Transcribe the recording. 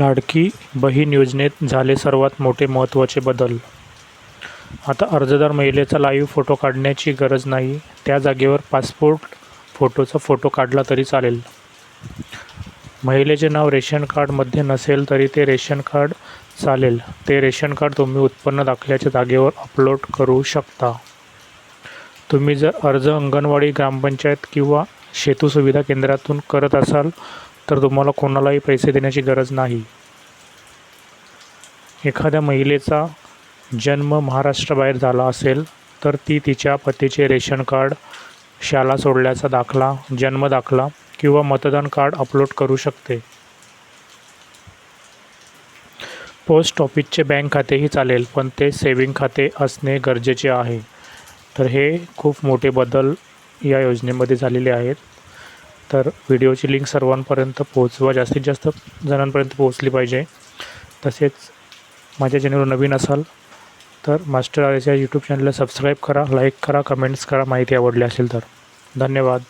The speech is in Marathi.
लाडकी बहीण योजनेत झाले सर्वात मोठे महत्त्वाचे बदल. आता अर्जदार महिलेचा लाईव्ह फोटो काढण्याची गरज नाही. त्या जागेवर पासपोर्ट फोटोचा फोटो काढला तरी चालेल. महिलेचे नाव रेशन कार्डमध्ये नसेल तरी ते रेशन कार्ड चालेल. ते रेशन कार्ड तुम्ही उत्पन्न दाखल्याच्या जागेवर अपलोड करू शकता. तुम्ही जर अर्ज अंगणवाडी ग्रामपंचायत किंवा सेतू सुविधा केंद्रातून करत असाल तर तुम्हाला कोणालाही पैसे देण्याची गरज नाही. एखाद्या महिलेचा जन्म महाराष्ट्राबाहेर झाला असेल तर ती तिच्या पतीचे रेशन कार्ड शाळा सोडल्याचा दाखला जन्म दाखला किंवा मतदान कार्ड अपलोड करू शकते. पोस्ट ऑफिसचे बँक खातेही चालेल पण ते सेविंग खाते असणे गरजेचे आहे. तर हे खूप मोठे बदल या योजनेमध्ये झालेले आहेत. तर व्हिडिओची लिंक सर्वांपर्यंत पोहोचवा. जास्तीत जास्त जणांपर्यंत पोहोचली पाहिजे. तसेच माझ्या चॅनलवर नवीन असाल तर मास्टर आर एस या यूट्यूब चॅनलला सबस्क्राईब करा लाईक करा कमेंट्स करा माहिती आवडली असेल तर. धन्यवाद.